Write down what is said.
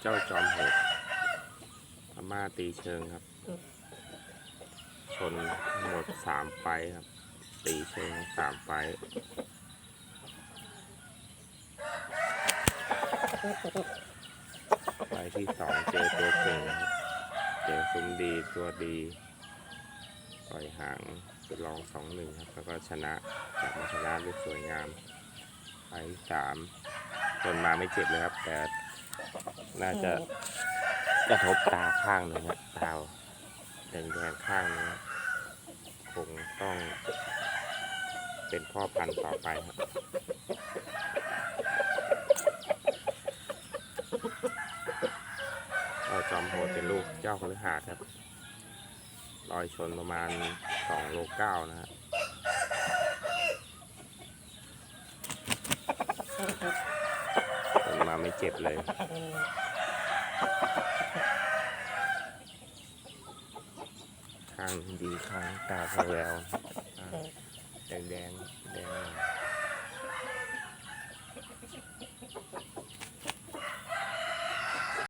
เจ้าจอมโหดพม่าตีเชิงครับ ชนหมดสามไฟครับ ตีเชิงสามไฟไฟที่สองเจอตัวเก่งครับ เจอซุ้มดีตัวดีปล่อยหางเป็นรองสองหนึ่งครับ แล้วก็ชนะกลับมาชนะด้สวยงามไฟสามชนมาไม่เจ็บเลยครับ แต่ น่าจะกระทบตาข้างหนึ่งครับตาแดงๆข้างนึงครับคงต้องเป็นพ่อพันธุ์ต่อไปครับเจ้าจอมโหดเป็นลูกเจ้าคฤหาสน์ครับ รอยชนประมาณสองโลเก้านะฮะชนมา ไม่เจ็บเลย ข้างดีข้างตาแววแดงแดงแดง